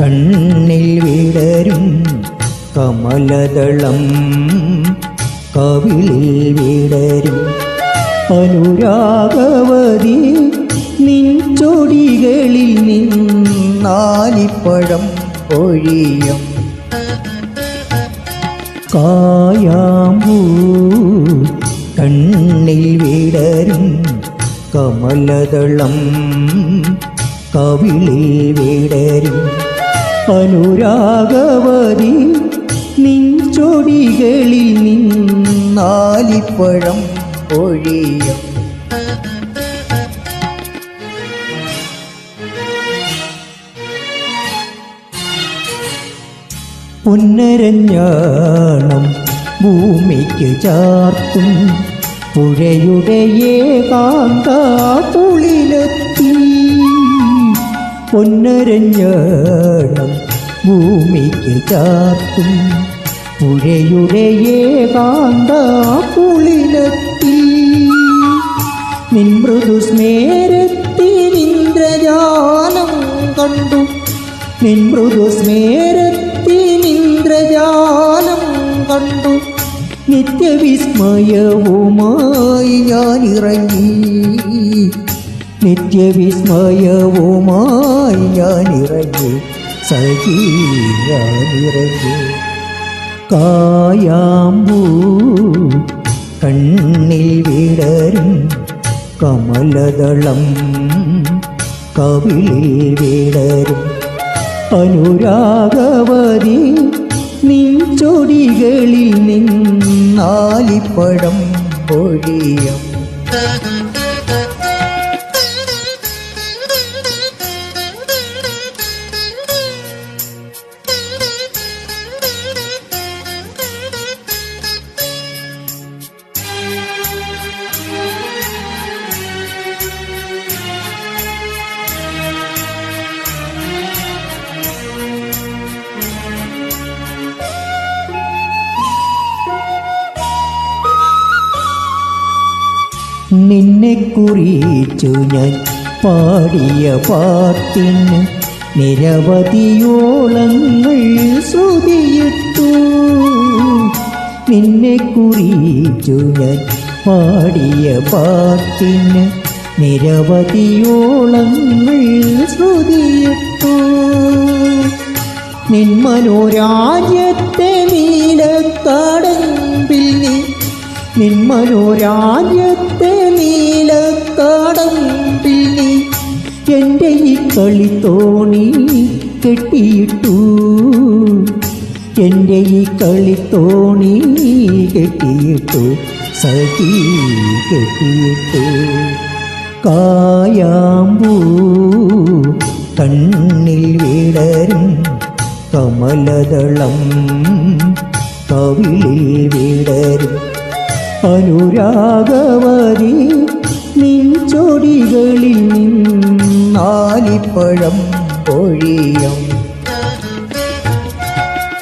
കണ്ണിൽ വിടരും കമലദളം കവിളിൽ വിടരും. അനുരാഗവതി നിൻചൊടികളിൽ നിന്നാലിപ്പഴം ഒഴിയും. കായാമ്പൂ കണ്ണിൽ വിടരും കമലതളം കവിളിൽ വിടരും അനുരാഗവതി നിൻ ചൊടികളിൽ നിന്നാലിപ്പഴം ഒഴിയും. പുന്നരഞ്ഞാണം ഭൂമിക്ക് ചാർത്തും പുഴയുടെ ഏകാന്ത പുളിലെത്തി. പൊന്നരഞ്ഞണം ഭൂമിക്ക് ചാർത്തും. പുഴയുടെ ഏകാന്ത പുളിലെത്തി. നിൻ സ്മേരത്തി സ്മേരത്തിനിന്ദ്രജാലം കണ്ടു. നിൻ സ്മേരത്തി സ്മേരത്തിനിന്ദ്രജാലം കണ്ടു. നിത്യവിസ്മയവുമായി ഞാൻ ഇറങ്ങി നിത്യവിസ്മയവുമായി ഞാൻ ഇറങ്ങി സഖി ഞാൻ ഇറങ്ങി കായാമ്പൂ കണ്ണിൽ വിടരും കമലദളം കവിളിൽ വിടരും. അനുരാഗവതി നിൻ ചൊടികളിൽ നിന്നാലിപ്പഴം പൊഴിയം നിന്നെ കുറിച്ചു ഞാൻ പാടിയ പാട്ടിന് നിരവധിയോളങ്ങൾ ശ്രുതിയിട്ടു. നിന്നെ കുറിച്ചു ഞാൻ പാടിയ പാട്ടിന് നിരവധിയോളങ്ങൾ ശ്രുതിയിട്ടു. നിന്മനോരാജ്യത്തെ നീലക്കാടമ്പിൽ നിന്മനോരാജ്യത്തെ നീ നിൻ കളിത്തോണി കെട്ടിയിട്ടു. എന്റെ ഈ കളിത്തോണി കെട്ടിയിട്ടു സഖി കെട്ടിയിട്ടു. കായാമ്പൂ കണ്ണിൽ വിടരും കമലദളം കവിളിൽ വിടരും. അനുരാഗവതി നിൻ ചൊടികളിൽ നിന്നാലിപ്പഴം പൊഴിയം.